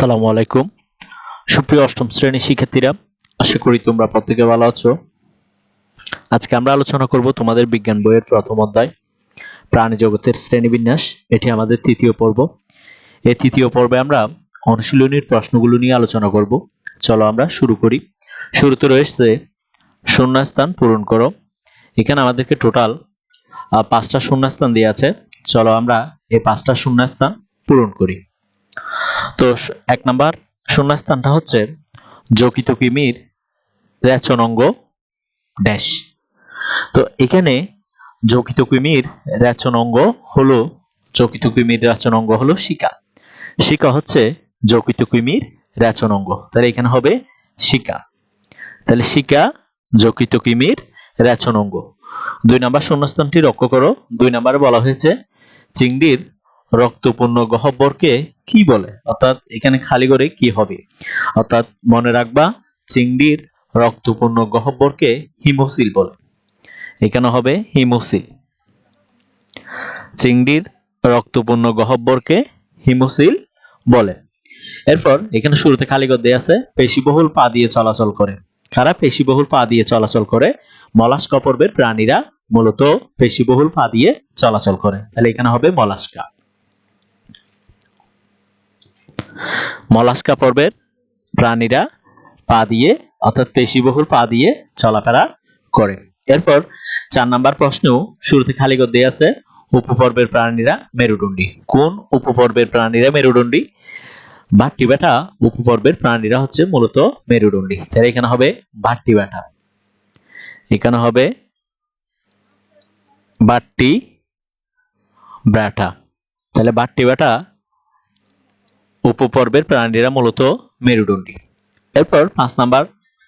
আসসালামু আলাইকুম। সুপ্রিয় অষ্টম শ্রেণির শিক্ষার্থীরা, আশা করি তোমরা প্রত্যেকে ভালো আছো। আজকে আমরা আলোচনা করব তোমাদের বিজ্ঞান বইয়ের প্রথম অধ্যায়, প্রাণী জগতের শ্রেণীবিন্যাস। এটি আমাদের তৃতীয় পর্ব। এই তৃতীয় পর্বে আমরা অনুশীলনীর প্রশ্নগুলো নিয়ে আলোচনা করব। চলো আমরা শুরু করি। শুরুতে রয়েছে, শূন্যস্থান পূরণ করো। এখানে আমাদেরকে টোটাল পাঁচটা শূন্যস্থান দিয়ে আছে। চলো আমরা এই পাঁচটা শূন্যস্থান পূরণ করি। তো এক নাম্বার, শূন্যস্থানটা হচ্ছে যকিত কিমির রেচনাঙ্গ ড্যাশ। তো এখানে যকিত কিমির রেচনাঙ্গ হলো যকিত কিমির রেচনাঙ্গ হলো শিকা। শিকা হচ্ছে যকিত কিমির রেচনাঙ্গ তাহলে এখানে হবে শিকা। তাহলে শিকা যকিত কিমির রেচনাঙ্গ দুই নাম্বার শূন্যস্থানটি লক্ষ্য করো। দুই নাম্বারে বলা হয়েছে চিংড়ির রক্তপূর্ণ গহ্বরকে কি বলে? অর্থাৎ এখানে খালি করে কি হবে? অর্থাৎ মনে রাখবা, চিংড়ির রক্তপূর্ণ গহ্বরকে হিমোসিল বলে। এখানে হবে হিমোসিল। চিংড়ির রক্তপূর্ণ গহ্বরকে হিমোসিল বলে। এরপর এখানে শুরুতে খালিগর দেয়া আছে, পেশিবহুল পা দিয়ে চলাচল করে। কারা পেশিবহুল পা দিয়ে চলাচল করে? মলাস্কা পর্বের প্রাণীরা মূলত পেশিবহুল পা দিয়ে চলাচল করে। তাহলে এখানে হবে মলাস্কা। মলাস্কা পর্বের প্রাণীরা পা দিয়ে, অর্থাৎ পেশিবহুল পা দিয়ে চলাফেরা করে। এরপর চার নাম্বার প্রশ্নেও শুরুতে খালি দেয়া আছে, উপপর্বের প্রাণীরা মেরুদণ্ডী। কোন উপপর্বের প্রাণীরা মেরুদণ্ডী? ভাট্টি ব্যাটা, উপপর্বের প্রাণীরা হচ্ছে মূলত মেরুদণ্ডী। তাহলে এখানে হবে ভাট্টি ব্যাটা। এখানে হবে বাট্টি ব্যাটা। তাহলে বাট্টি ব্যাটা উপপর্বের প্রাণীরা মূলত মেরুদণ্ডী। এরপর পাঁচ নাম্বার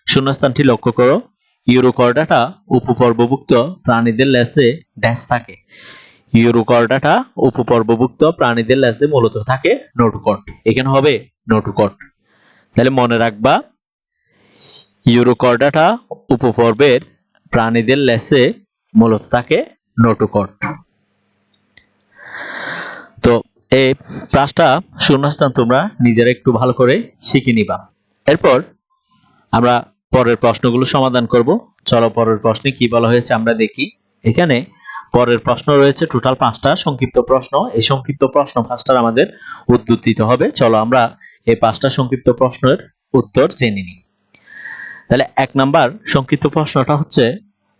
শূন্যস্থানটি লক্ষ্য করো। ইউরোকর্ডাটা উপপর্বভুক্ত প্রাণীদের লেসে ড্যাশ থাকে। ইউরোকর্ডাটা উপপর্বভুক্ত প্রাণীদের লেসে মূলত থাকে নোটুকট। এখানে হবে নোটুকট। তাহলে মনে রাখবা, ইউরোকর্ডাটা উপপর্বের প্রাণীদের লেসে মূলত থাকে নোটুকট। এই পাঁচটা শূন্যস্থান তোমরা নিজেরা একটু ভালো করে শিখে নিবা। এরপর আমরা পরের প্রশ্নগুলো সমাধান করব। চলো পরের প্রশ্নে কি বলা হয়েছে আমরা দেখি। এখানে পরের প্রশ্ন রয়েছে টোটাল পাঁচটা সংক্ষিপ্ত প্রশ্ন। এই সংক্ষিপ্ত প্রশ্ন পাঁচটার আমাদের উত্তর দিতে হবে। চলো আমরা এই পাঁচটা সংক্ষিপ্ত প্রশ্নের উত্তর জেনে নিই। তাহলে এক নাম্বার সংক্ষিপ্ত প্রশ্নটা হচ্ছে,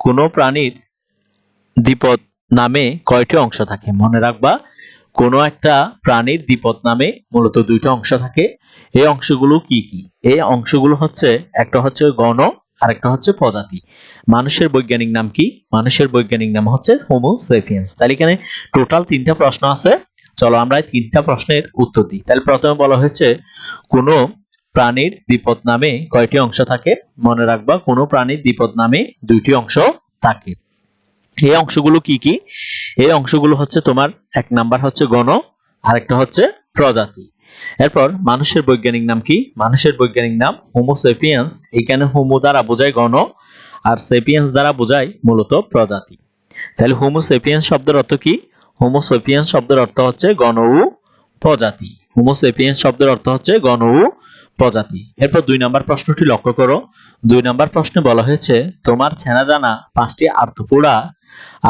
কোন প্রাণীর দ্বিপদ নামে কয়টি অংশ থাকে? মনে রাখবা কোনো একটা প্রাণীর দ্বিপদ নামে মূলত দুইটা অংশ থাকে। এই অংশগুলো কি কি? এই অংশগুলো হচ্ছে, একটা হচ্ছে গণ আর একটা হচ্ছে প্রজাতি। মানুষের বৈজ্ঞানিক নাম কি? মানুষের বৈজ্ঞানিক নাম হচ্ছে হোমো সেপিয়েন্স তাহলে এখানে টোটাল তিনটা প্রশ্ন আছে। চলো আমরা তিনটা প্রশ্নের উত্তর দিই। তাহলে প্রথমে বলা হয়েছে, কোনো প্রাণীর দ্বিপদ নামে কয়টি অংশ থাকে? মনে রাখবা, কোনো প্রাণীর দ্বিপদ নামে দুইটি অংশ থাকে। এই অংশগুলো কি কি? এই অংশগুলো হচ্ছে তোমার, এক নাম্বার হচ্ছে গণ, আরেকটা হচ্ছে প্রজাতি। এরপর মানুষের বৈজ্ঞানিক নাম কি? মানুষের বৈজ্ঞানিক নাম হোমো সেপিয়েন্স এখানে হোমো দ্বারা বোঝায় গণ, আর সেপিয়েন্স দ্বারা বোঝায় মূলত প্রজাতি। তাহলে হোমো সেপিয়েন্স শব্দের অর্থ কি? হোমো সেপিয়েন্স শব্দের অর্থ হচ্ছে গণ ও প্রজাতি। হোমো সেপিয়েন্স শব্দের অর্থ হচ্ছে গণ ও প্রজাতি। এরপর দুই নাম্বার প্রশ্নটি লক্ষ্য করো। দুই নাম্বার প্রশ্নে বলা হয়েছে, তোমার চেনা জানা পাঁচটি আর্থপোড়া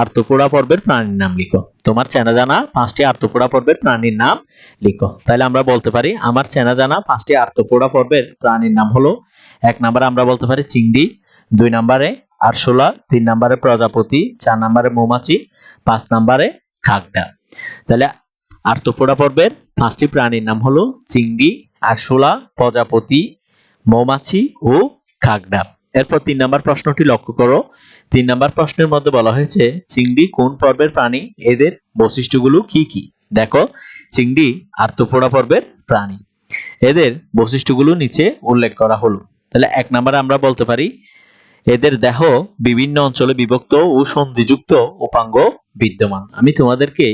আর্থপোড়া পর্বের প্রাণীর নাম লিখো। তোমার চেনা জানা পাঁচটি আর্থপোড়া পর্বের প্রাণীর নাম লিখো। তাহলে আমরা বলতে পারি, আমার চেনা জানা পাঁচটি আর্থপোড়া পর্বের প্রাণীর নাম হলো, এক নম্বরে আমরা বলতে পারি চিংড়ি, দুই নম্বরে আরশোলা, তিন নম্বরে প্রজাপতি, চার নম্বরে মৌমাছি, পাঁচ নম্বরে কাকডা তাহলে আর্থপোড়া পর্বের পাঁচটি প্রাণীর নাম হলো চিংড়ি, আরশোলা, প্রজাপতি, মৌমাছি ও কাকডা এরপর তিন নম্বর প্রশ্নটি লক্ষ্য করো। তিন নম্বর প্রশ্নের মধ্যে বলা হয়েছে, চিংড়ি কোন পর্বের প্রাণী? এদের বৈশিষ্ট্যগুলো কি কি? দেখো, চিংড়ি আর্থপোড়া পর্বের প্রাণী। এদের বৈশিষ্ট্যগুলো নিচে উল্লেখ করা হলো। তাহলে এক নম্বরে আমরা বলতে পারি, এদের দেহ বিভিন্ন অঞ্চলে বিভক্ত ও সন্ধিযুক্ত উপাঙ্গ বিদ্যমান। আমি তোমাদেরকে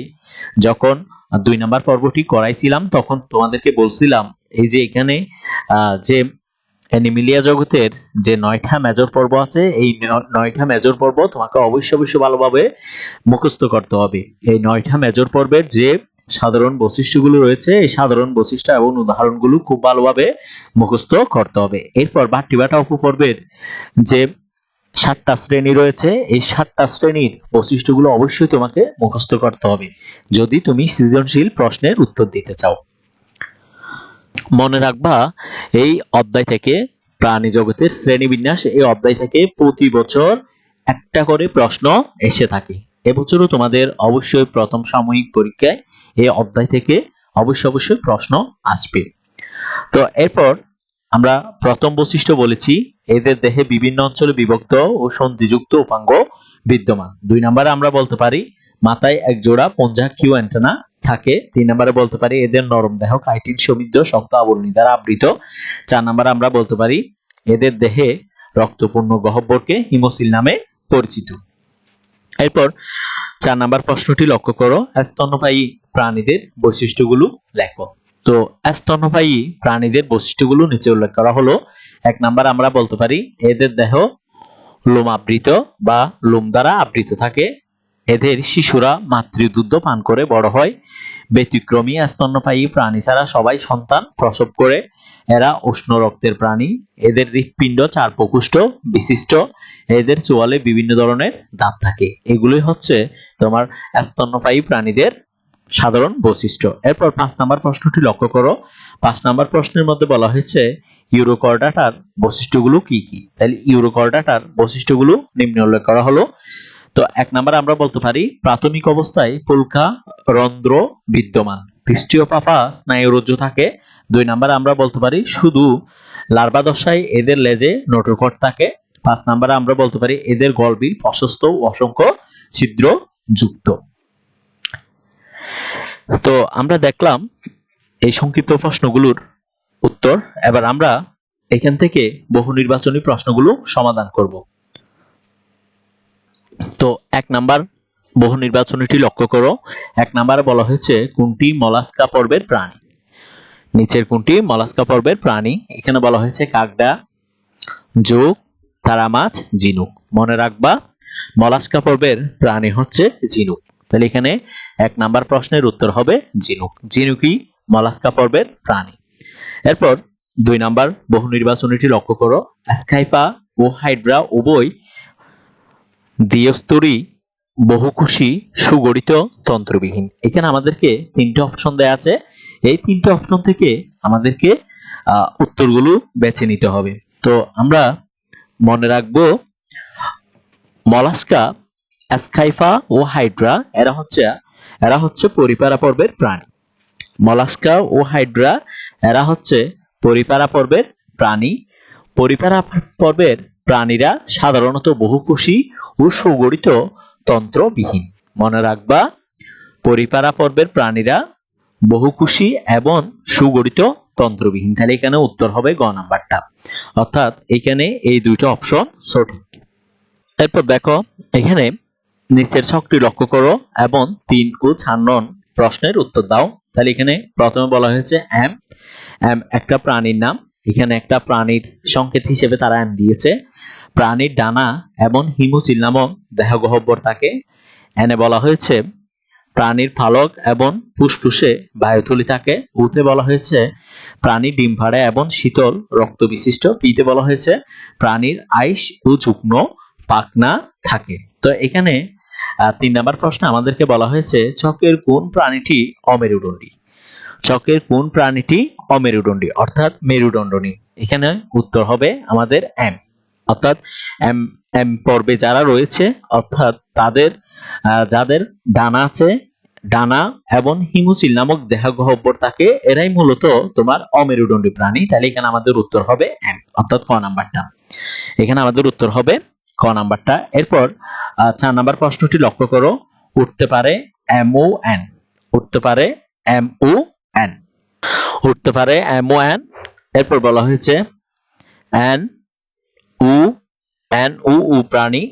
যখন দুই নাম্বার পর্বটি করাইছিলাম, তখন তোমাদেরকে বলছিলাম, এই যে এখানে যে অ্যানিমিলিয়া জগতের যে নয়টা মেজর পর্ব আছে, এই নয়টা মেজর পর্ব তোমাকে অবশ্যই অবশ্যই ভালোভাবে মুখস্থ করতে হবে। এই নয়টা মেজর পর্বের যে সাধারণ বৈশিষ্ট্যগুলো রয়েছে, এই সাধারণ বৈশিষ্ট্য এবং উদাহরণগুলো খুব ভালোভাবে মুখস্থ করতে হবে। এরপর বাট্টি বাটা উপপর্বের যে সাতটা শ্রেণি রয়েছে, এই সাতটা শ্রেণির বৈশিষ্ট্যগুলো অবশ্যই তোমাকে মুখস্থ করতে হবে। যদি তুমি সৃজনশীল প্রশ্নের উত্তর দিতে চাও। মনে রাখবা, এই অধ্যায় থেকে প্রাণী জগতের শ্রেণীবিন্যাস, এই অধ্যায় থেকে প্রতি বছর একটা করে প্রশ্ন এসে থাকে। এবছরও তোমাদের অবশ্যই প্রথম সাময়িক পরীক্ষায় এই অধ্যায় থেকে অবশ্যই অবশ্যই প্রশ্ন আসবে। তো এরপর আমরা প্রথম বৈশিষ্ট্য বলেছি, এদের দেহে বিভিন্ন অঞ্চলে বিভক্ত ও সন্ধিযুক্ত উপাঙ্গ বিদ্যমান। দুই নম্বরে আমরা বলতে পারি মাথায় এক জোড়া পঞ্জা কিউ অ্যান্টেনা থাকে। তিন নম্বরে বলতে পারি এদের নরম দেহ, কাইটিন সমৃদ্ধ, শক্ত আবরণী দ্বারা আবৃত। চার নম্বরে আমরা বলতে পারি এদের দেহে রক্তপূর্ণ গহ্বরকে হিমোসিল নামে পরিচিত। এরপর চার নাম্বার প্রশ্নটি লক্ষ্য করো। স্তন্যপায়ী প্রাণীদের বৈশিষ্ট্যগুলো লেখো। তো স্তন্যপায়ী প্রাণীদের বৈশিষ্ট্যগুলো নিচে উল্লেখ করা হলো। এক নাম্বার আমরা বলতে পারি এদের দেহ লোম আবৃত বা লোম দ্বারা আবৃত থাকে। এদের শিশুরা মাতৃদুগ্ধ পান করে বড় হয়। ব্যতিক্রমী স্তন্যপায়ী প্রাণী ছাড়া সবাই সন্তান প্রসব করে। এরা উষ্ণ রক্তের প্রাণী। এদের হৃৎপিণ্ড চার প্রকুষ্ঠ বিশিষ্ট। এদের চোয়ালে বিভিন্ন ধরনের দাঁত থাকে। এগুলোই হচ্ছে তোমার স্তন্যপায়ী প্রাণীদের সাধারণ বৈশিষ্ট্য। এরপর পাঁচ নাম্বার প্রশ্নটি লক্ষ্য করো। পাঁচ নাম্বার প্রশ্নের মধ্যে বলা হয়েছে, ইউরোকর্ডাটার বৈশিষ্ট্যগুলো কি কি? তাহলে ইউরোকর্ডাটার বৈশিষ্ট্যগুলো নিম্ন উল্লেখ করা হলো। তো এক নাম্বার আমরা বলতে পারি, প্রাথমিক অবস্থায় পুলকা রন্ধ্র বিদ্যমান। পৃষ্ঠীয় পাফা স্নায়ুরজ্জু থাকে। দুই নাম্বার আমরা বলতে পারি, শুধু লার্ভা দশায় এদের লেজে নোটোকট থাকে। পাঁচ নাম্বারে আমরা বলতে পারি, এদের গলবিল প্রশস্ত অসংখ্য ছিদ্র যুক্ত। তো আমরা দেখলাম এই সংক্ষিপ্ত প্রশ্নগুলোর উত্তর। এবার আমরা এখান থেকে বহু নির্বাচনী প্রশ্নগুলো সমাধান করব। তো এক নাম্বার বহু নির্বাচনীটি লক্ষ্য করো। এক নাম্বারে বলা হয়েছে, কোনটি মলাস্কা পর্বের প্রাণী? নিচের কোনটি মলাস্কা পর্বের প্রাণী? এখানে বলা হয়েছে কাকডা যোগ তারা মাছ ঝিনুক। মনে রাখবা, মলাস্কা পর্বের প্রাণী হচ্ছে ঝিনুক। তাহলে এখানে এক নাম্বার প্রশ্নের উত্তর হবে ঝিনুক। ঝিনুকই মলাস্কা পর্বের প্রাণী। এরপর দুই নাম্বার বহু নির্বাচনীটি লক্ষ্য করো। অ্যাসকাইফা ও হাইড্রা উভয় দ্বিস্তরী বহুকুশী সুগঠিত তন্ত্রবিহীন। এখানে আমাদেরকে তিনটে অপশন দেয়া আছে। এই তিনটে অপশন থেকে আমাদেরকে উত্তরগুলো বেছে নিতে হবে। তো আমরা মনে রাখব, মলাস্কা, অ্যাসকাইফা ও হাইড্রা, এরা হচ্ছে এরা হচ্ছে পরিপারা পর্বের প্রাণী। মলাস্কা ও হাইড্রা, এরা হচ্ছে পরিপারা পর্বের প্রাণী। পরিপারা পর্বের প্রাণীরা সাধারণত বহুকোষী ও সুগঠিত তন্ত্রবিহীন। মনে রাখবা পরিপারা পর্বের প্রাণীরা বহুকোষী এবং সুগঠিত তন্ত্রবিহীন। তাহলে এখানে উত্তর হবে গ নাম্বারটা। অর্থাৎ এখানে এই দুইটা অপশন সঠিক। এরপর দেখো, এখানে নিচের ছকটি লক্ষ্য করো এবং তিন ও চার নং প্রশ্নের উত্তর দাও। তাহলে এখানে প্রথমে বলা হয়েছে এম এম একটা প্রাণীর নাম। এখানে একটা প্রাণীর সংকেত হিসেবে তারা এম দিয়েছে। প্রাণীর ডানা এবং হিমোসিল নামক দেহগহ্বর থাকে এনে বলা হয়েছে। প্রাণীর ফালক এবং ফুসফুসে বায়ুথলি থাকে উতে বলা হয়েছে। প্রাণী ডিম ফাড়ে এবং শীতল রক্ত বিশিষ্ট পিতে বলা হয়েছে। প্রাণীর আইস ও শুকনো পাকনা থাকে। তো এখানে তিন নাম্বার প্রশ্ন আমাদেরকে বলা হয়েছে, চকের কোন প্রাণীটি অমেরুদণ্ডী? চকের কোন প্রাণীটি অমেরুদণ্ডী? অর্থাৎ মেরুদণ্ডনী এখানে উত্তর হবে আমাদের এম। অর্থাৎ এম এম পর্বে যারা রয়েছে, অর্থাৎ তাদের যাদের ডানা আছে, ডানা এবং হিমুচিল নামক দেহগহ্বর থাকে এরাই মূলত তোমার অমেরুদণ্ডী প্রাণী। তাহলে এখানে আমাদের উত্তর হবে এম, অর্থাৎ ক নাম্বারটা। এখানে আমাদের উত্তর হবে ক নাম্বারটা। এরপর চার নাম্বার প্রশ্নটি লক্ষ্য করো। উঠতে পারে এম ও এন। উঠতে পারে এম ও এন। উঠতে পারে এম ও এন। এরপর বলা হয়েছে এন উ, এন, উ উ প্রাণী,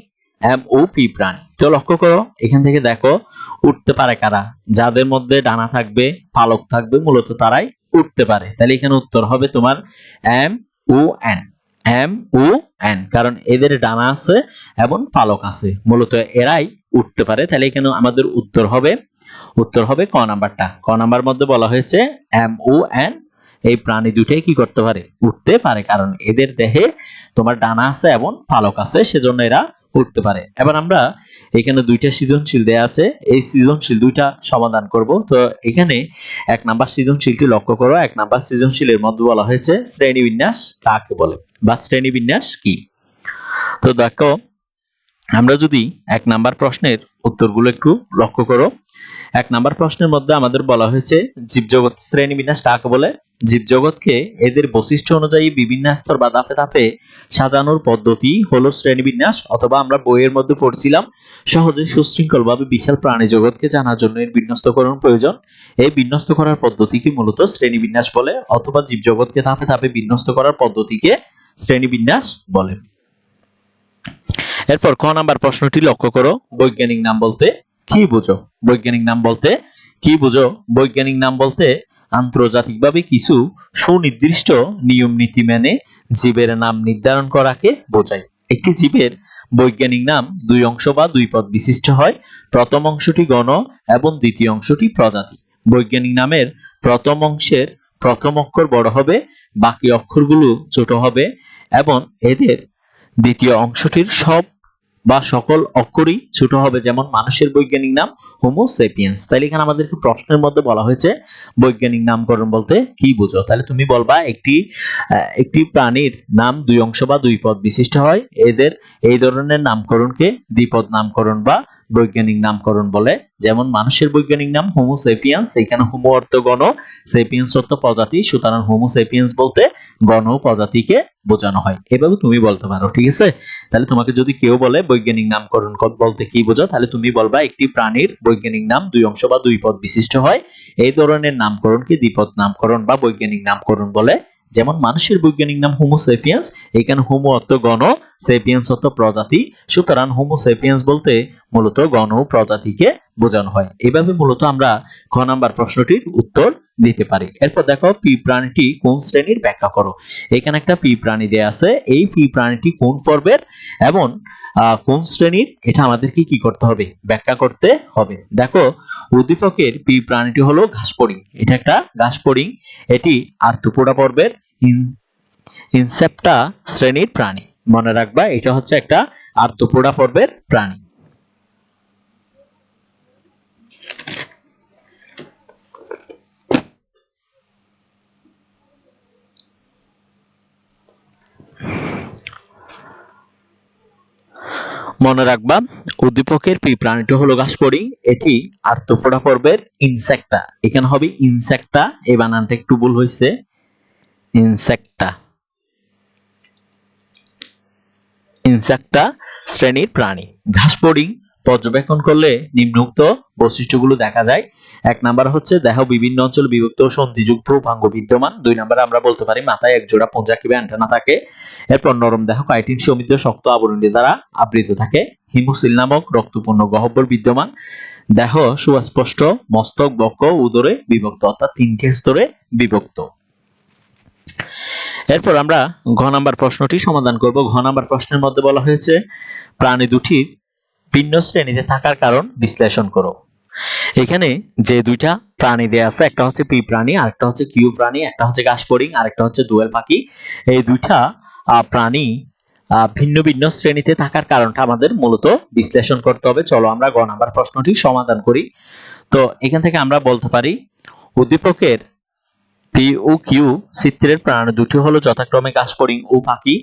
এম ও পি প্রাণী। তো লক্ষ্য করো, এখান থেকে দেখো, উঠতে পারে কারা? যাদের মধ্যে ডানা থাকবে, পালক থাকবে, মূলত তারাই উঠতে পারে। তাহলে এখানে উত্তর হবে তোমার M O N. M O N, কারণ এদের ডানা আছে এবং পালক আছে। মূলত এরাই উঠতে পারে। তাহলে এখানে আমাদের উত্তর হবে উত্তর হবে ক নাম্বারটা। ক নাম্বার মধ্যে বলা হয়েছে এম ও এন এই প্রাণী দুটাই কি করতে পারে? উঠতে পারে, কারণ এদের দেহে তোমার ডানা আছে এবং পালক আছে, সেজন্য এরা উঠতে পারে। এবার আমরা এখানে দুইটা সৃজনশীল দেয়া আছে। এই সৃজনশীল দুইটা সমাধান করব। তো এখানে এক নাম্বার সৃজনশীলটি লক্ষ্য করো। এক নাম্বার সৃজনশীলের মধ্যে বলা হয়েছে শ্রেণীবিন্যাস কাকে বলে বা শ্রেণীবিন্যাস কি? তো দেখো আমরা যদি এক নাম্বার প্রশ্নের উত্তরগুলো একটু লক্ষ্য করো। এক নাম্বার প্রশ্নের মধ্যে আমাদের বলা হয়েছে, জীবজগৎ শ্রেণীবিন্যাস কাকে বলে? জীবজগৎকে এদের বৈশিষ্ট্য অনুযায়ী বিভিন্ন স্তর বা ধাপে ধাপে সাজানোর পদ্ধতি হলো শ্রেণীবিন্যাস অথবা আমরা বইয়ের মধ্যে পড়ছিলাম, সহজে সুশৃঙ্খলভাবে বিশাল প্রাণী জগৎকে জানার জন্য এর বিন্যস্তকরণ প্রয়োজন। এই বিন্যস্ত করার পদ্ধতিকে মূলত শ্রেণীবিন্যাস বলে অথবা জীবজগৎকে ধাপে ধাপে বিন্যস্ত করার পদ্ধতিকে শ্রেণীবিন্যাস বলে। এরপর ক নাম্বার প্রশ্নটি লক্ষ্য করো। বৈজ্ঞানিক নাম বলতে কি বুঝো? বৈজ্ঞানিক নাম বলতে কি বুঝো? বৈজ্ঞানিক নাম বলতে আন্তর্জাতিকভাবে কিছু সুনির্দিষ্ট নিয়ম নীতি মেনে জীবের নাম নির্ধারণ করাকে বোঝায়। একটি জীবের বৈজ্ঞানিক নাম দুই অংশ বা দুই পদ বিশিষ্ট হয়। প্রথম অংশটি গণ এবং দ্বিতীয় অংশটি প্রজাতি। বৈজ্ঞানিক নামের প্রথম অংশের প্রথম অক্ষর বড় হবে, বাকি অক্ষরগুলো ছোট হবে এবং এদের দ্বিতীয় অংশটির সব বা সকল অক্ষরই ছোট হবে, যেমন মানুষের বৈজ্ঞানিক নাম হোমো সেপিয়েন্স তাহলে এখানে আমাদেরকে প্রশ্নের মধ্যে বলা হয়েছে, বৈজ্ঞানিক নামকরণ বলতে কি বুঝো? তাহলে তুমি বলবা একটি একটি প্রাণীর নাম দুই অংশ বা দুই পদ বিশিষ্ট হয়। এদের এই ধরনের নামকরণকে দ্বিপদ নামকরণ বা বৈজ্ঞানিক নামকরণ বলে। যেমন মানুষের বৈজ্ঞানিক নাম হোমো সেপিয়েন্স এখানে হোমো অর্থ গণ সেপিয়েন্স অর্থ প্রজাতি, সুতরাং হোমো সেপিয়েন্স বলতে গণ প্রজাতিকে বোঝানো হয়। এভাবে তুমি বলতে পারো, ঠিক আছে? তাহলে তোমাকে যদি কেউ বলে বৈজ্ঞানিক নামকরণ বলতে কি বোঝো, তাহলে তুমি বলবা একটি প্রাণীর বৈজ্ঞানিক নাম দুই অংশ বা দুই পদ বিশিষ্ট হয়। এই ধরনের নামকরণকে দ্বিপদ নামকরণ বা বৈজ্ঞানিক নামকরণ বলে যেমন মানুষের বৈজ্ঞানিক নাম হোমো সেপিয়েন্স এখানে হোমো অর্থ গণ সেপিয়েন্স অর্থ প্রজাতি। সুতরাং হোমো সেপিয়েন্স বলতে মূলত গণ প্রজাতিকে বোঝানো হয়। এভাবে মূলত আমরা খ নাম্বার প্রশ্নটির উত্তর দিতে পারি। এরপর দেখো, পি প্রাণীটি কোন শ্রেণির? ব্যাখ্যা করো। এখানে একটা পি প্রাণী দেয়া আছে। এই পি প্রাণীটি কোন পর্বের? এবং কোন শ্রেণির? এটা আমাদেরকে কি করতে হবে? ব্যাখ্যা করতে হবে। দেখো, উদ্দীপকের পি প্রাণীটি হলো ঘাসপড়িং। এটা একটা ঘাসপড়িং। এটি আর্থপোডা পর্বের ইনসেপ্টা শ্রেণির প্রাণী। মনে রাখবা, এটা হচ্ছে একটা আর্থপোডা পর্বের প্রাণী। মনে রাখবা, উদ্দীপকের পি প্রাণীটি হলো গাছপড়ি। এটি আর্থপোডা পর্বের ইনসেক্টা এখানে হবে ইনসেক্টা এই বানানটা একটু ভুল হয়েছে। ইনসেক্টা ইনসেক্টা শ্রেণির প্রাণী। ঘাসপড়িং পর্যবেক্ষণ করলে নিম্নোক্ত বৈশিষ্ট্যগুলো দেখা যায়। এক নাম্বার হচ্ছে, দেহ বিভিন্ন অঞ্চল বিভক্ত ও সন্ধিযুক্ত উপাঙ্গ বিদ্যমান। দুই নাম্বার আমরা বলতে পারি, মাথায় এক জোড়া পঞ্জা কিংবা অ্যান্টেনা থাকে। এরপর নরম দেহ কাইটিন সমৃদ্ধ শক্ত আবরণী দ্বারা আবৃত থাকে। হিমোসিল নামক রক্তপূর্ণ গহ্বর বিদ্যমান। দেহ সুস্পষ্ট, মস্তক বক্ষ উদরে বিভক্ত, অর্থাৎ তিনটি স্তরে বিভক্ত। এরপর আমরা ঘ নাম্বার প্রশ্নটি সমাধান করব। ঘ নাম্বার প্রশ্নের মধ্যে বলা হয়েছে, প্রাণী দুটির ভিন্ন শ্রেণীতে থাকার কারণ বিশ্লেষণ করো। এখানে যে দুইটা প্রাণী দেয়া আছে, একটা হচ্ছে পি প্রাণী, আরেকটা হচ্ছে কিউ প্রাণী, একটা হচ্ছে ঘাসপরিং আরেকটা হচ্ছে দোয়েল পাখি। এই দুইটা প্রাণী ভিন্ন ভিন্ন শ্রেণীতে থাকার কারণটা আমাদের মূলত বিশ্লেষণ করতে হবে। চলো আমরা গ নাম্বার প্রশ্নটি সমাধান করি। তো এখান থেকে আমরা বলতে পারি, উদ্দীপকের পি ও কিউ চিত্রের প্রাণ দুটি হলো যথাক্রমে ঘাসপরিং ও পাখি।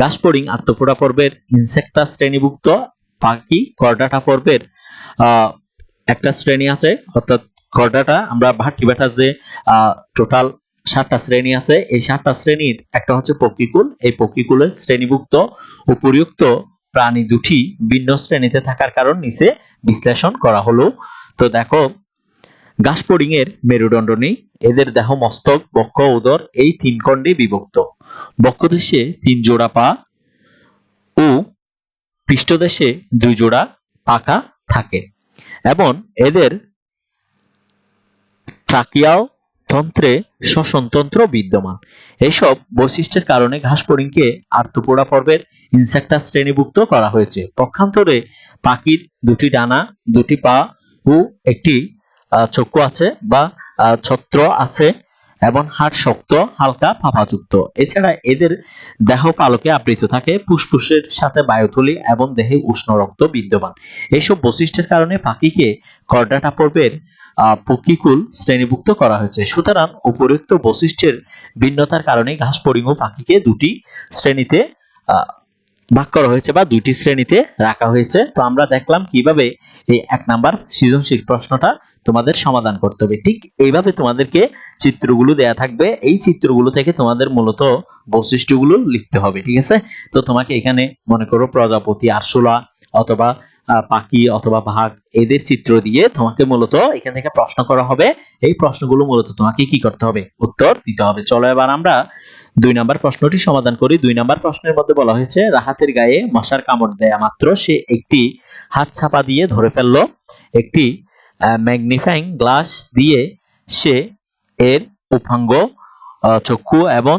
ঘাসপরিং আত্মপোড়া পর্বের ইনসেক্টা শ্রেণীভুক্ত পাখি করডাটা পর্বের একটা শ্রেণি আছে। অর্থাৎ করডাটা আমরা ভাটি ভাটিবাটার যে টোটাল সাতটা শ্রেণি আছে, এই সাতটা শ্রেণির একটা হচ্ছে পক্ষীকুল। এই পক্ষীকুলের শ্রেণীভুক্ত, উপরিউক্ত প্রাণী দুটি ভিন্ন শ্রেণীতে থাকার কারণ নিচে বিশ্লেষণ করা হলো। তো দেখো ঘাসপড়িং এর মেরুদণ্ড নেই এদের দেহ মস্তক, বক্ষ, উদর, এই তিন খণ্ডে বিভক্ত। বক্ষদেশে তিন জোড়া পা ও পৃষ্ঠদেশে দুই জোড়া পাখা থাকে এবং এদের ট্রাকিয়াও তন্ত্রে শ্বসনতন্ত্র বিদ্যমান। এইসব বৈশিষ্ট্যের কারণে ঘাসফড়িংকে আর্তপোড়া পর্বের ইনসেক্টা শ্রেণীভুক্ত করা হয়েছে। পক্ষান্তরে পাখির দুটি ডানা, দুটি পা ও একটি চক্ষু আছে বা ছত্র আছে। এবং হাড় শক্ত হালকা ফাঁপাযুক্ত এছাড়া এদের দেহ পালকে আবৃত থাকে, ফুসফুসের সাথে বায়ুথলি এবং দেহে উষ্ণ রক্ত বিদ্যমান। এইসব বৈশিষ্ট্যের কারণে পাখিকে কর্ডাটা পর্বের পক্ষীকুল শ্রেণীভুক্ত করা হয়েছে। সুতরাং উপরোক্ত বৈশিষ্ট্যের ভিন্নতার কারণে ঘাস পরিঙ্গ পাখিকে দুটি শ্রেণীতে ভাগ করা হয়েছে বা দুইটি শ্রেণীতে রাখা হয়েছে। তো আমরা দেখলাম কীভাবে এই এক নাম্বার সৃজনশীল প্রশ্নটা তোমাদের সমাধান করতে হবে। ঠিক এইভাবে তোমাদেরকে চিত্রগুলো দেয়া থাকবে। এই চিত্রগুলো থেকে তোমাদের মূলত বৈশিষ্ট্যগুলো লিখতে হবে, ঠিক আছে? তো তোমাকে এখানে মনে করো প্রজাপতি, আরশোলা অথবা পাখি অথবা ভাগ এদের চিত্র দিয়ে তোমাকে মূলত এখান থেকে প্রশ্ন করা হবে। এই প্রশ্নগুলো মূলত তোমাকে কি করতে হবে? উত্তর দিতে হবে। চলো এবার আমরা দুই নাম্বার প্রশ্নটি সমাধান করি। দুই নাম্বার প্রশ্নের মধ্যে বলা হয়েছে, রাহাতের গায়ে মশার কামড় দেয়া মাত্র সে একটি হাত ছাপা দিয়ে ধরে ফেলল। একটি ম্যাগনিফাইং গ্লাস দিয়ে সে এর উপাঙ্গ চক্ষু এবং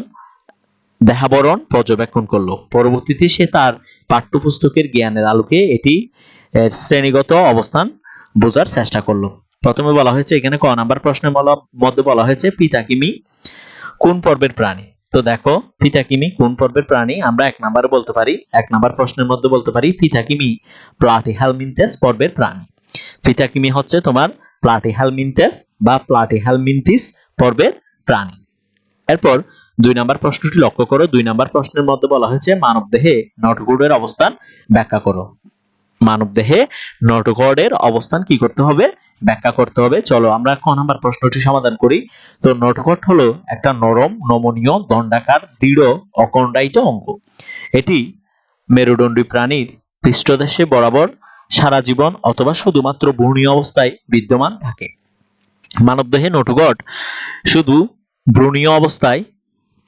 দেহাবরণ পর্যবেক্ষণ করল। পরবর্তীতে সে তার পাঠ্যপুস্তকের জ্ঞানের আলোকে এটি শ্রেণীগত অবস্থান বোঝার চেষ্টা করল। প্রথমে বলা হয়েছে, এখানে ক নাম্বার প্রশ্নের মধ্যে বলা হয়েছে পিতাকিমি কোন পর্বের প্রাণী? তো দেখো পিতাকিমি কোন পর্বের প্রাণী? আমরা এক নাম্বারে বলতে পারি, এক নাম্বার প্রশ্নের মধ্যে বলতে পারি পিতাকিমি প্লাটিহেলমিনথেস পর্বের প্রাণী। পিতাকিমি হচ্ছে তোমার প্লাটিহেলমিনথেস বা প্লাটিহেলমিনথিস পর্বের প্রাণী। এরপর দুই নাম্বার প্রশ্নটি লক্ষ্য করো। দুই নাম্বার প্রশ্নের মধ্যে বলা হয়েছে, মানবদেহে নটগুডের অবস্থান ব্যাখ্যা করো। মানবদেহে নটগড়ের অবস্থান কি করতে হবে? ব্যাখ্যা করতে হবে। চলো আমরা ক নাম্বার প্রশ্নটি সমাধান করি। তো নটগট হলো একটা নরম, নমনীয়, দণ্ডাকার, দৃঢ়, অকণ্ডায়িত অঙ্গ। এটি মেরুদণ্ডী প্রাণীর পৃষ্ঠদেশে বরাবর সারা জীবন অথবা শুধুমাত্র ভ্রূণীয় অবস্থায় বিদ্যমান থাকে। মানবদেহে নটগট, শুধু ভ্রূণীয় অবস্থায়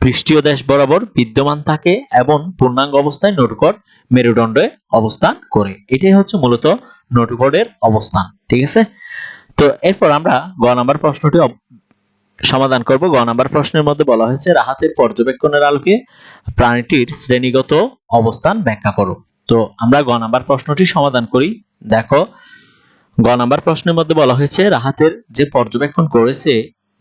পৃষ্ঠীয় দেশ বরাবর বিদ্যমান থাকে এবং পূর্ণাঙ্গ অবস্থায় নোটগড় মেরুদণ্ডে অবস্থান করে। এটাই হচ্ছে মূলত নোটগড়ের অবস্থান, ঠিক আছে? তো এরপর আমরা গ নাম্বার প্রশ্নটি সমাধান করব। গ নাম্বার প্রশ্নের মধ্যে বলা হয়েছে, রাহাতের পর্যবেক্ষণের আলোকে প্রাণীটির শ্রেণীগত অবস্থান ব্যাখ্যা করো। তো আমরা গ নাম্বার প্রশ্নটি সমাধান করি। দেখো, গ নাম্বার প্রশ্নের মধ্যে বলা হয়েছে, রাহাতের যে পর্যবেক্ষণ করেছে,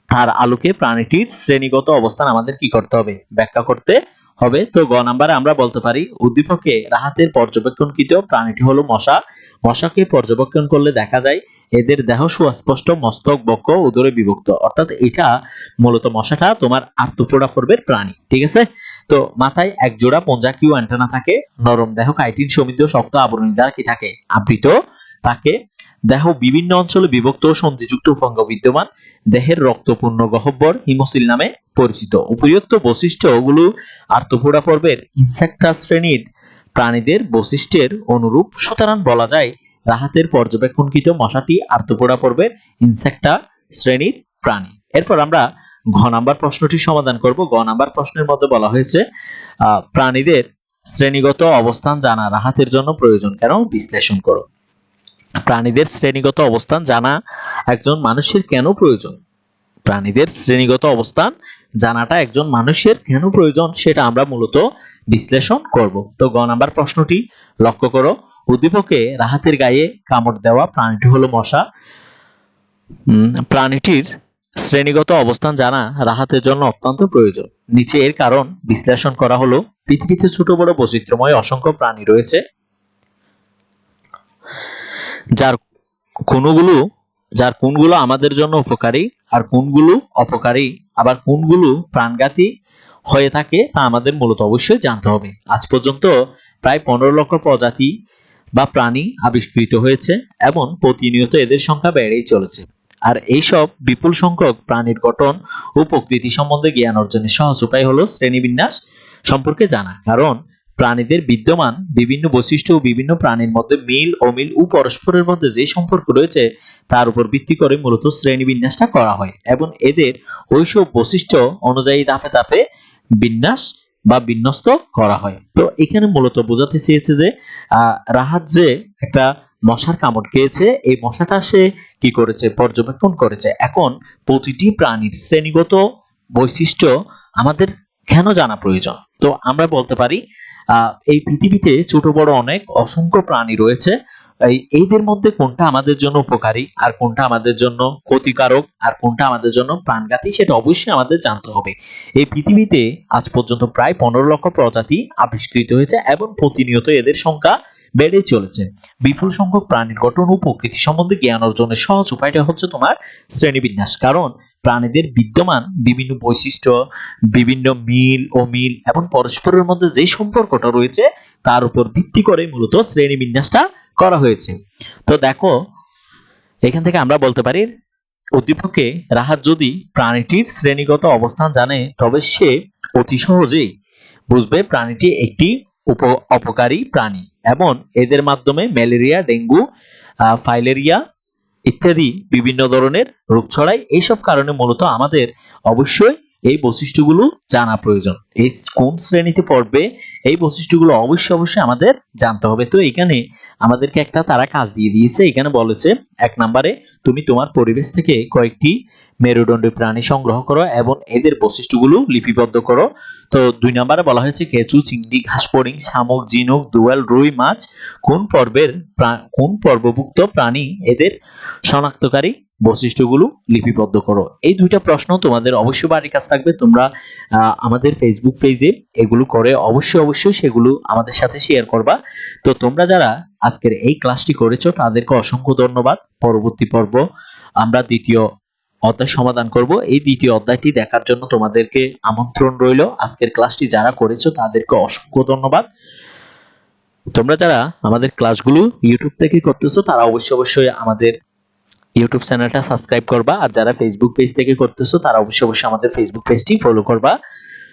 তার আলোকে প্রাণীটির শ্রেণীগত অবস্থান আমাদের কি করতে হবে? ব্যাখ্যা করতে হবে। তো গ নাম্বারে আমরা বলতে পারি, উদ্দীপকে রাহাতের পর্যবেক্ষণকৃত প্রাণীটি হলো মশা। মশাকে পর্যবেক্ষণ করলে দেখা যায় এদের দেহ সুস্পষ্ট মস্তক, বক্ষ উদরে বিভক্ত। অর্থাৎ এটা মূলত মশাটা তোমার আত্মপোড়া পর্বের প্রাণী, ঠিক আছে? তো মাথায় এক জোড়া পঞ্জাকীয় অ্যান্টেনা থাকে, নরম দেহ, কাইটিন সমৃদ্ধ, শক্ত আবরণী দ্বারা কি থাকে? আবৃত থাকে। দেহ বিভিন্ন অঞ্চলে বিভক্ত ও সন্ধিযুক্ত উপাঙ্গ বিদ্যমান। দেহের রক্তপূর্ণ গহ্বর হিমোসিল নামে পরিচিত। উপযুক্ত বৈশিষ্ট্যগুলো আর্তফোড়া পর্বের ইনসেক্টা শ্রেণির প্রাণীদের বৈশিষ্ট্যের অনুরূপ। সুতরাং বলা যায় রাহাতের পর্যবেক্ষণকৃত মশাটি আর্তফোড়া পর্বের ইনসেক্টা শ্রেণির প্রাণী। এরপর আমরা ঘ নাম্বার প্রশ্নটি সমাধান করব। গ নাম্বার প্রশ্নের মধ্যে বলা হয়েছে প্রাণীদের শ্রেণীগত অবস্থান জানা রাহাতের জন্য প্রয়োজন। কেন? বিশ্লেষণ করো। প্রাণীদের শ্রেণীগত অবস্থান জানা একজন মানুষের কেন প্রয়োজন? প্রাণীদের শ্রেণীগত অবস্থান জানাটা একজন মানুষের কেন প্রয়োজন সেটা আমরা মূলত বিশ্লেষণ করব। তো গ নাম্বার প্রশ্নটি লক্ষ্য করো। উদ্দীপকে রাহাতের গায়ে কামড় দেওয়া প্রাণীটি হলো মশা। প্রাণীটির শ্রেণীগত অবস্থান জানা রাহাতের জন্য অত্যন্ত প্রয়োজন। নিচে এর কারণ বিশ্লেষণ করা হলো, পৃথিবীতে ছোট বড় বৈচিত্র্যময় অসংখ্য প্রাণী রয়েছে, যার কোনগুলো যার কোনগুলো আমাদের জন্য উপকারী আর কোনগুলো অপকারী, আবার কোনগুলো প্রাণঘাতী হয়ে থাকে তা আমাদের মূলত অবশ্যই জানতে হবে। আজ পর্যন্ত প্রায় পনেরো লক্ষ প্রজাতি বা প্রাণী আবিষ্কৃত হয়েছে এবং প্রতিনিয়ত এদের সংখ্যা বেড়েই চলেছে। আর এইসব বিপুল সংখ্যক প্রাণীর গঠন ও প্রকৃতি সম্বন্ধে জ্ঞান অর্জনের সহজ উপায় হলো শ্রেণীবিন্যাস সম্পর্কে জানা। কারণ প্রাণীদের বিদ্যমান বিভিন্ন বৈশিষ্ট্য ও বিভিন্ন প্রাণীর মধ্যে মিল, অমিল ও পরস্পরের মধ্যে যে সম্পর্ক রয়েছে, তার উপর ভিত্তি করে মূলত শ্রেণীবিন্যাসটা করা হয় এবং এদের ওইসব বৈশিষ্ট্য অনুযায়ী ধাপে ধাপে বিন্যাস বা বিন্যস্ত করা হয়। তো এখানে মূলত বোঝাতে চেয়েছে যে রাহাত যে একটা মশার কামড় খেয়েছে, এই মশাটা সে কি করেছে? পর্যবেক্ষণ করেছে। এখন প্রতিটি প্রাণীর শ্রেণীগত বৈশিষ্ট্য আমাদের কেন জানা প্রয়োজন? তো আমরা বলতে পারি এই পৃথিবীতে ছোট বড় অনেক অসংখ্য প্রাণী রয়েছে। এইদের মধ্যে কোনটা আমাদের জন্য উপকারী, আর কোনটা আমাদের জন্য ক্ষতিকারক, আর কোনটা আমাদের জন্য প্রাণঘাতী, সেটা অবশ্যই আমাদের জানতে হবে। এই পৃথিবীতে আজ পর্যন্ত প্রায় পনেরো লক্ষ প্রজাতি আবিষ্কৃত হয়েছে এবং প্রতিনিয়ত এদের সংখ্যা বেড়ে চলেছে। বিপুল সংখ্যক প্রাণীর গঠন ও প্রকৃতি সম্বন্ধে জ্ঞান অর্জনের সহজ উপায়টা হচ্ছে তোমার শ্রেণীবিন্যাস। কারণ প্রাণীদের বিদ্যমান বিভিন্ন বৈশিষ্ট্য, বিভিন্ন মিল ও মিল এবং পরস্পরের মধ্যে যে সম্পর্কটা রয়েছে, তার উপর ভিত্তি করে মূলত শ্রেণীবিন্যাসটা করা হয়েছে। তো দেখো, এখান থেকে আমরা বলতে পারি, উদ্দীপকে রাহাত যদি প্রাণীটির শ্রেণীগত অবস্থান জানে, তবে সে অতি সহজেই বুঝবে প্রাণীটি একটি উপ অপকারী প্রাণী। এবং এদের মাধ্যমে ম্যালেরিয়া, ডেঙ্গু ফাইলেরিয়া ইত্যাদি বিভিন্ন ধরনের রোগ ছড়ায়। এইসব কারণে মূলত আমাদের অবশ্যই এই বৈশিষ্ট্যগুলো জানা প্রয়োজন। এই কোন শ্রেণীতে পড়বে, এই বৈশিষ্ট্যগুলো অবশ্যই অবশ্যই আমাদের জানতে হবে। তো এখানে আমাদেরকে একটা তারা কাজ দিয়ে দিয়েছে। এখানে বলেছে, এক নম্বরে, তুমি তোমার পরিবেশ থেকে কয়েকটি মেরুদণ্ডী প্রাণী সংগ্রহ করো এবং এদের বৈশিষ্ট্যগুলো লিপিবদ্ধ করো। তো দুই নম্বরে বলা হয়েছে, কেঁচু, চিংড়ি ঘাসপড়িং শামুক, ঝিনুক, দোয়াল, রুই, মাছ, কোন পর্বের কোন পর্বভুক্ত প্রাণী এদের শনাক্তকারী বৈশিষ্ট্যগুলো লিপিবদ্ধ করো? এই দুইটা প্রশ্ন তোমাদের অবশ্যই বাড়ির কাজ থাকবে। তোমরা আমাদের ফেসবুক পেজে এগুলো করে, অবশ্যই অবশ্যই সেগুলো আমাদের সাথে শেয়ার করবা। তো তোমরা যারা আজকের এই ক্লাসটি করেছ, তাদেরকে অসংখ্য ধন্যবাদ। পরবর্তী পর্ব আমরা দ্বিতীয় অধ্যায় সমাধান করব। এই দ্বিতীয় অধ্যায়টি দেখার জন্য তোমাদেরকে আমন্ত্রণ রইল। আজকের ক্লাসটি যারা করেছ, তাদেরকে অসংখ্য ধন্যবাদ। তোমরা যারা আমাদের ক্লাসগুলো ইউটিউব থেকে করতেছো, তারা অবশ্যই অবশ্যই আমাদের ইউটিউব চ্যানেলটা সাবস্ক্রাইব করবা। আর যারা ফেসবুক পেজ থেকে করতেছো, তারা অবশ্যই অবশ্যই আমাদের ফেসবুক পেজটি ফলো করবা।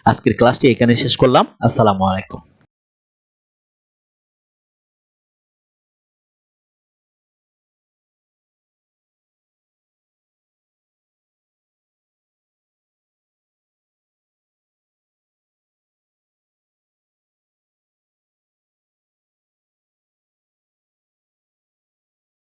আজকের ক্লাসটি এখানে শেষ করলাম। আসসালামু আলাইকুম।